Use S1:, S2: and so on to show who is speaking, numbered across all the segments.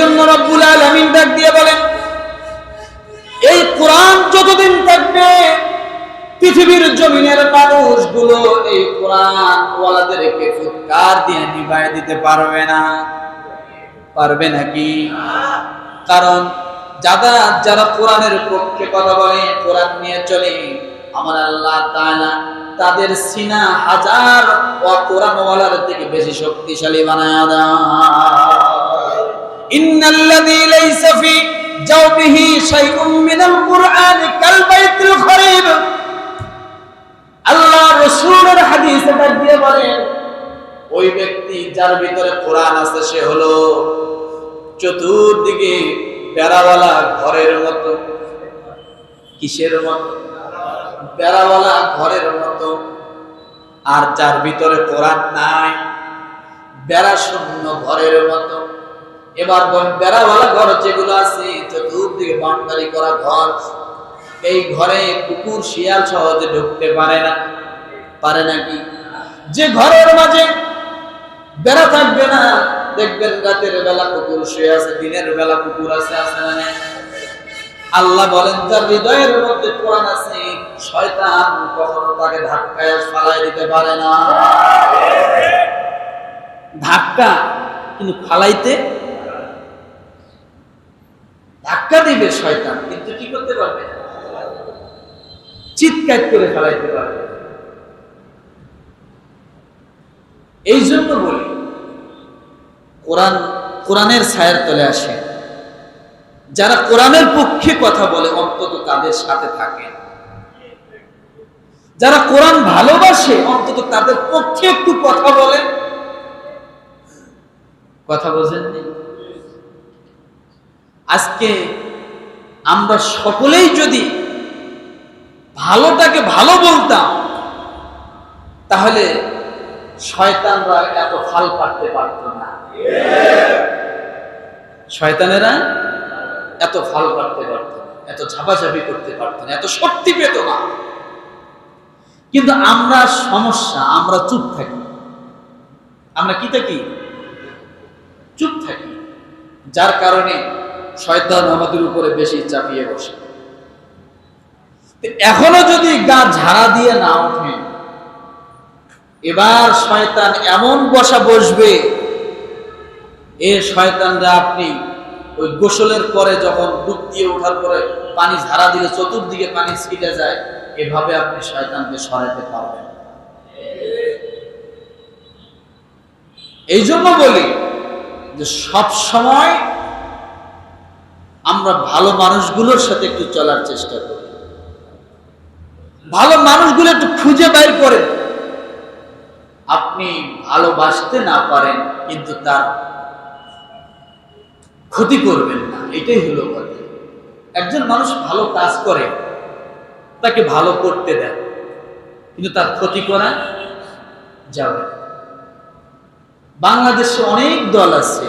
S1: জন্য রব্বুল আলামিন ডাক দিয়ে বলেন, এই কোরআন যতদিন থাকবে, পৃথিবীর জমিনের মানুষগুলো এই কোরআন ওয়ালাদেরকে ফুৎকার দিয়ে নিভায় দিতে পারবে না। পারবে নাকি? কারণ যারা যারা কোরআনের পক্ষে কথা বলে, কোরআন নিয়ে চলে, আমার আল্লাহ তাআলা তাদের সিনা হাজার ও কোরআনওয়ালার থেকে বেশি শক্তিশালী বানায় দেয় ইন্নাল্লাযী লাইসা ফি জাওবিহি শাইউম মিনাল কুরআন কাল বাইতুল খরিব। আল্লাহ রাসূলের হাদিসে ডাক দিয়ে বলেন ওই ব্যক্তি যার ভিতরে কোরআন আছে সে হলো চতুর্দিকে বেড়াওয়ালা ঘরের মতো। কিসের মতো? বেড়াওয়ালা ঘরের মতো। আর যার ভিতরে কোরআন নাই, বেড়া শূন্য ঘরের মতো। এবার বেড়াওয়ালা ঘর যেগুলো আছে চতুর্দিকে বাউন্ডারি করা ঘর। এই ঘরে কুকুর শিয়াল সহজে ঢুকতে পারে না পারে নাকি যে ঘরের মাঝে বেড়া থাকবে না দেখবেন রাতের বেলা কুকুর শুয়ে আছে দিনের বেলা কুকুর আছে আছে না? আল্লাহ বলেন যার হৃদয়ের মধ্যে কোরআন আছে শয়তান কখনো তাকে ধাক্কায় ফালাই দিতে পারে না। ধাক্কা কিন্তু ফালাইতে ধাক্কা দিবে শয়তান, কিন্তু কি করতে পারবে? চিৎকার করে ফেলাইতে পারবে। এই জন্য বলি, কোরআন, কোরআনের ছায়ার তলে আসে। যারা কোরআনের পক্ষে কথা বলে, অন্তত তাদের সাথে থাকে। যারা কোরআন ভালোবাসে, অন্তত তাদের পক্ষে একটু কথা বলে। কথা বোঝেননি? আজকে আমরা সকলেই যদি ভালোটাকে ভালো বলতাম, তাহলে শয়তানরা এত ফাল পারতে পারত না। শয়তানেরা এত ফাল পারতে পারত না, এত ঝাপাঝাপি করতে পারত না, এত শক্তি পেত না। কিন্তু আমরা সমস্যা, আমরা চুপ থাকি। আমরা কি থাকি? চুপ থাকি। যার কারণে শয়তান আমাদের উপরে বেশি চাপিয়ে বসে। এখনও যদি গা ঝাড়া দিয়ে না ওঠে, এবার শয়তান এমন বসা বসবে, এ শয়তানরা আপনি ওই গোসলের পরে যখন ডুব দিয়ে ওঠার পরে পানি ঝাড়া দিলে, চতুর্দিকে পানি ছিটে যায়, এভাবে আপনি শয়তানকে সরাতে পারবেন। এই জন্য বলি যে সব সময় আমরা ভালো মানুষগুলোর সাথে একটু চলার চেষ্টা করি। ভালো মানুষগুলো একটু খুঁজে বাইর করেন। আপনি ভালোবাসতে না পারেন, কিন্তু তার ক্ষতি করবেন না। এটাই হলো কথা। একজন মানুষ ভালো কাজ করে, তাকে ভালো করতে দেন কিন্তু তার ক্ষতি করা যাবে বাংলাদেশে অনেক দল আছে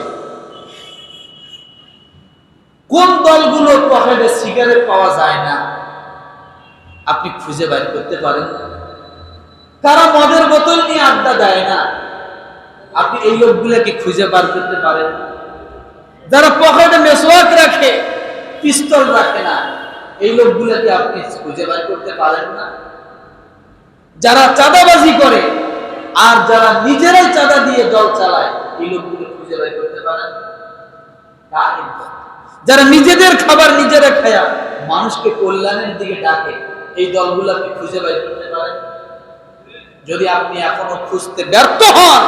S1: কোন দলগুলো পকেটে সিগারেট পাওয়া যায় না? আপনি খুঁজে বাইর করতে পারেন। তারা মদের বোতল নিয়ে আড্ডা দেয় না? আপনি এই লোকগুলোকে খুঁজে বার করতে পারেন। যারা পকেটে মেসওয়াক রাখে, পিস্তল রাখে না, এই লোকগুলোকে আপনি খুঁজে বার করতে পারেন না। যারা চাঁদাবাজি করে, আর যারা নিজেরাই চাঁদা দিয়ে দল চালায়, এই লোকগুলো খুঁজে বের করতে পারেন না। যারা নিজেদের খাবার নিজেরা খায়া মানুষকে কল্যাণের দিকে ডাকে, এই দলগুলো আপনি খুঁজে বের করতে পারেন যদি আপনি এখনও খুঁজতে ব্যর্থ হন,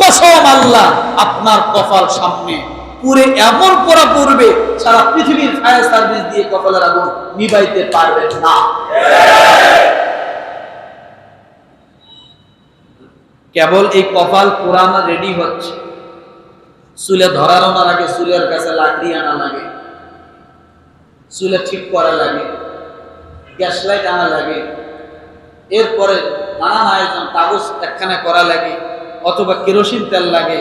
S1: কসম আল্লাহ, আপনার কপাল সামনে পুরে এমন পড়া পড়বে, সারা পৃথিবীর ফায়ার সার্ভিস দিয়ে কপালের আগুন নিবাইতে পারবেন না। কেবল এই কপাল পুরানা রেডি হচ্ছে। চুলে ধরানো না লাগে, চুলের কাছে লাকড়ি আনা লাগে। চুলে ঠিক করা লাগে, গ্যাস লাইট আনা লাগে, এরপরে নানান আয়োজন, কাগজ একখানা করা লাগে, অথবা কেরোসিন তেল লাগে,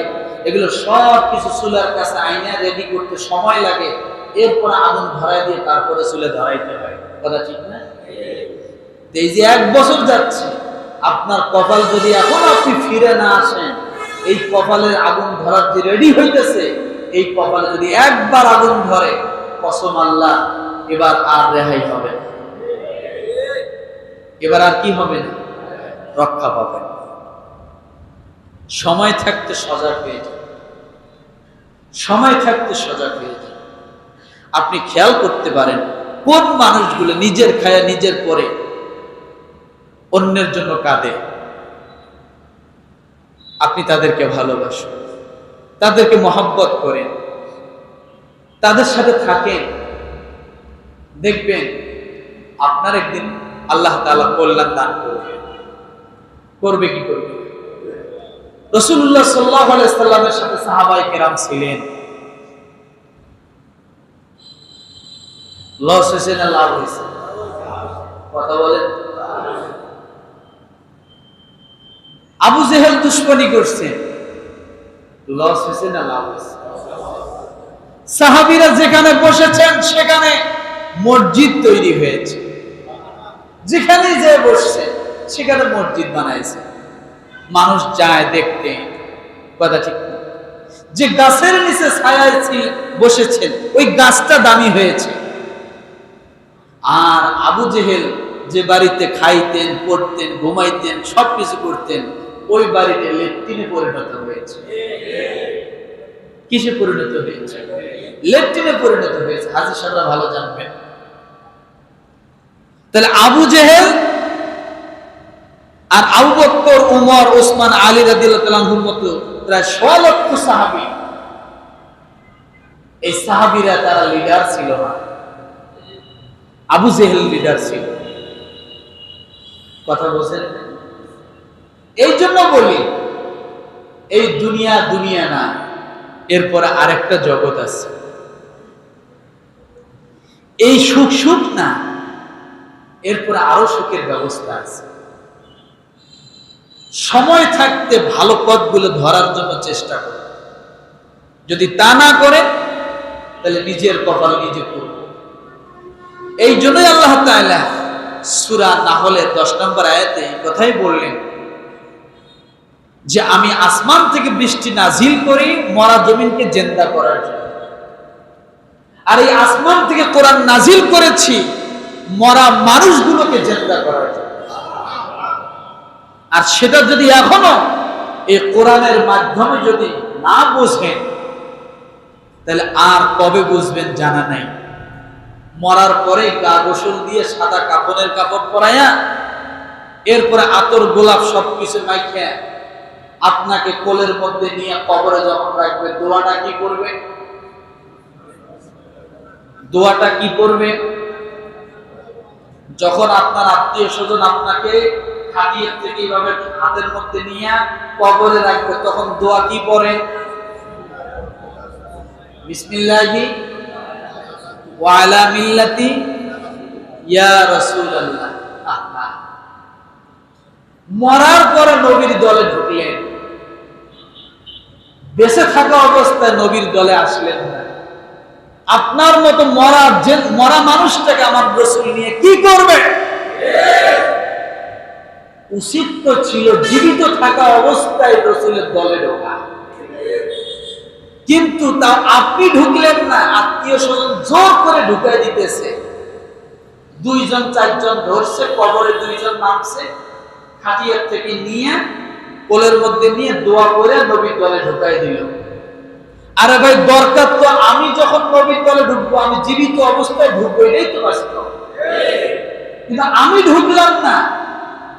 S1: এগুলো সব কিছু চুলার কাছে আইনা রেডি করতে সময় লাগে, এরপরে আগুন ধরাই দিয়ে তারপরে চুলে ধরাইতে হয়। কথা ঠিক না? এই যে এক বছর যাচ্ছে, আপনার কপাল যদি এখন আপনি ফিরে না আসেন, এই কপালের আগুন ধরার যে রেডি হইতেছে, এই কপালে যদি একবার আগুন ধরে কসম আল্লাহ, এবার আর রেহাই হবে না। এবার আর কি হবে না? রক্ষা পাবে সময় থাকতে সজাগ হয়ে যান সময় থাকতে সজাগ হয়ে যান আপনি খেয়াল করতে পারেন, কোন মানুষগুলো নিজের খায়া নিজের পরে অন্যের জন্য কাঁদে? আপনি তাদেরকে ভালোবাসুন, তাদেরকে মহাব্বত করেন। তাদের সাথে থাকেন। দেখবেন আপনার একদিন আল্লাহ তাআলা কল্যাণ দান করবে। করবে কি করবে? রসুল্লাহ সাথে সাহাবাই কেরাম ছিলেন। লস হয়েছে না লাভ হয়েছে? কথা বলেন। আবু জেহেল দুশ্মনী করছে। লস হয়েছে না লাভ হয়েছে? সাহাবিরা যেখানে বসেছেন, সেখানে মসজিদ তৈরি হয়েছে। যেখানেই যে বসছে, সেখানে মসজিদ বানাইছে। মানুষ যায় দেখতে, কথা ঠিক যে গাছের নিচে ছায়ায় বসেছেন, ওই গাছটা দামি হয়েছে। আর আবু জেহেল যে বাড়িতে খাইতেন, পড়তেন, ঘুমাইতেন, সবকিছু করতেন, ওই বাড়িতে লেট্রিনে পরিণত হয়েছে। কিসে পরিণত হয়েছে? লেট্রিনে পরিণত হয়েছে। হাজির সাহেবরা ভালো জানবেন। তাহলে আবু জেহেল আর আবু বক্কর, উমর ওসমান আলী রাদিয়াল্লাহুর মতো প্রায় ছ লক্ষ সাহাবী। এই সাহাবীরা তারা লিডার ছিল না। আবু জেহেল লিডার ছিল। কথা বলছেন? এই জন্য বলি, এই দুনিয়া দুনিয়া না, এরপরে আরেকটা জগৎ আছে। এই সুখ সুখ না। এরপরে আরও সুখের ব্যবস্থা আছে। সময় থাকতে ভালো পথগুলো ধরার জন্য চেষ্টা করে। যদি তা না করে, তাহলে নিজের কপাল নিজে করব এই জন্যই আল্লাহ সূরা নাহলের 10 নম্বর আয়াতে এই কথাই বললেন যে, আমি আসমান থেকে বৃষ্টি নাজিল করি মরা জমিনকে জেন্দা করার জন্য। আর এই আসমান থেকে কোরআন নাজিল করেছি, মরা মানুষগুলোকে জেন্দা করার জন্য। আর সেটা যদি এখনও এই কোরআনের মাধ্যমে যদি না বোঝেন, তাহলে আর কবে বুঝবেন জানা নাই। মরার পরে গা গোসল দিয়ে সাদা কাপড়ের কাপড় পরাইয়া, এরপরে আতর গোলাপ সবকিছু মাইখে, আপনাকে কোলের মধ্যে নিয়ে কবরে যখন রাখবে দোয়াটা কি করবে? দোয়াটা কি করবে? যখন আপনার আত্মীয় স্বজন আপনাকে খাটিয়ে থেকে এইভাবে হাতের মধ্যে নিয়ে কবরে রাখবে, তখন দোয়া কি বিসমিল্লাহি। ওয়ালা মিল্লাতি। ইয়া রাসূলুল্লাহ। মরার পরে নবীর দলে ঢুকলেন। বেঁচে থাকা অবস্থায় নবীর দলে আসলেন না। আপনার মতো মরা যে, মরা মানুষটাকে আমার রসুল নিয়ে কি করবে? উচিত তো ছিল জীবিত থাকা অবস্থায় রসুলের দলে ঢোকা। কিন্তু তা আপনি ঢুকলেন না, আত্মীয় স্বজন জোর করে ঢুকাই দিতেছে। দুইজন, চারজন ধরছে, কবরে দুইজন নামছে, খাটিয়ার থেকে নিয়ে কোলের মধ্যে নিয়ে দোয়া করে নবীর দলে ঢুকাই দিল। আরে ভাই দরকার তো আমি যখন নবীর দলে ঢুকবো, আমি জীবিত অবস্থায় ঢুকবো, এটাই তো বাস্তব। কিন্তু আমি ঢুকলাম না।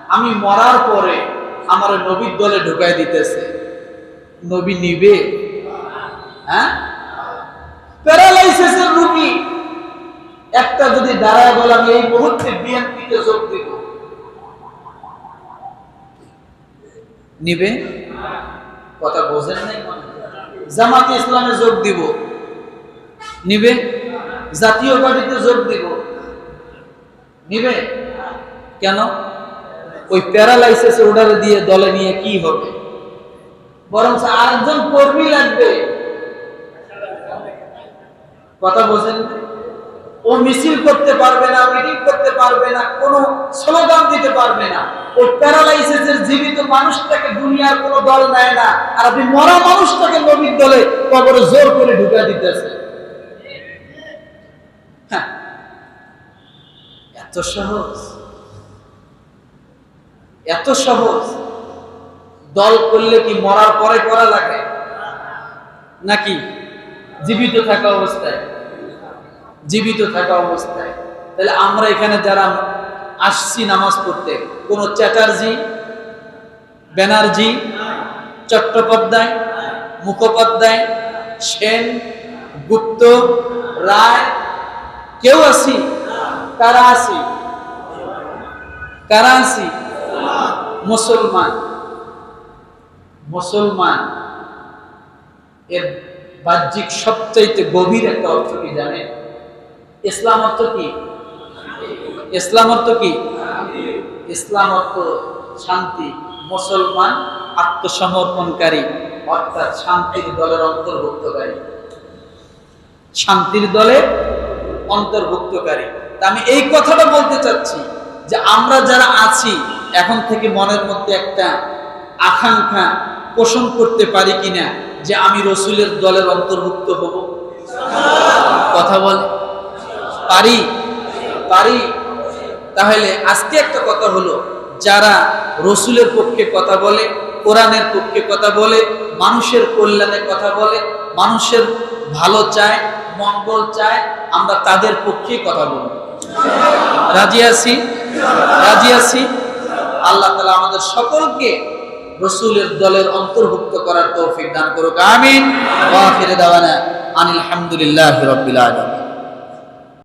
S1: আমি মরার পরে আমার নবীর দলে ঢুকাই দিতেছে। নবী নিবে। হ্যাঁ? প্যারালাইসিসের রোগী। একটা যদি দাঁড়ায় বলে, আমি এই মুহূর্তে বিএনপিতে যোগ দিব। নিবে? কথা বোঝেন নাই মনে? জামাতে ইসলামে যোগ দিব। নিবে? জাতীয় পার্টিতে যোগ দিব। নিবে? কেন? ওই প্যারালাইসিস অর্ডার দিয়ে দলে নিয়ে কি হবে? বরং আরেকজন কর্মী লাগবে। কথা বোঝেন ও মিছিল করতে পারবে না, মিটিং করতে পারবে না, কোনো স্লোগান দিতে পারবে না। ও প্যারালাইসিসের জীবিত মানুষটাকে দুনিয়ার কোনো দল নেয় না। আর আপনি মরা মানুষটাকে নবীর দলে কবরে জোর করে ঢুকা দিতেছে। হ্যাঁ। এত সহজ। এত সহজ। দল করলে কি মরার পরে করা লাগে? নাকি জীবিত থাকা অবস্থায়? জীবিত থাকা অবস্থায়। তাহলে আমরা এখানে যারা আসছি নামাজ পড়তে, কোন চ্যাটার্জি, ব্যানার্জি, চট্টোপাধ্যায়, মুখোপাধ্যায়, সেন, গুপ্ত, রায়, কেউ আছি? কারা আছি? কারা আছি? মুসলমান। মুসলমান। এর বাহ্যিক সবচাইতে গভীর একটা অর্থ কি জানেন? ইসলাম অর্থ কি? ইসলাম অর্থ কি? ইসলাম অর্থ শান্তি, মুসলমান আত্মসমর্পণকারী, অর্থাৎ শান্তির দলের অন্তর্ভুক্তকারী। শান্তির দলের অন্তর্ভুক্তকারী। আমি এই কথাটা বলতে চাচ্ছি যে আমরা যারা আছি, এখন থেকে মনের মধ্যে একটা আকাঙ্ক্ষা পোষণ করতে পারি কিনা যে আমি রসুলের দলের অন্তর্ভুক্ত হব? কথা বল। পারি? পারি? তাহলে আজকে একটা কথা হলো, যারা রসুলের পক্ষে কথা বলে, কোরআনের পক্ষে কথা বলে, মানুষের কল্যাণে কথা বলে, মানুষের ভালো চায়, মঙ্গল চায়, আমরা তাদের পক্ষে কথা বলব রাজি আছি? রাজি আছি? আল্লাহ তালা আমাদের সকলকে রসুলের দলের অন্তর্ভুক্ত করার তৌফিক দান করুক। আমিন। আনিল হামদুলিল্লাহি রাব্বিল আলামিন।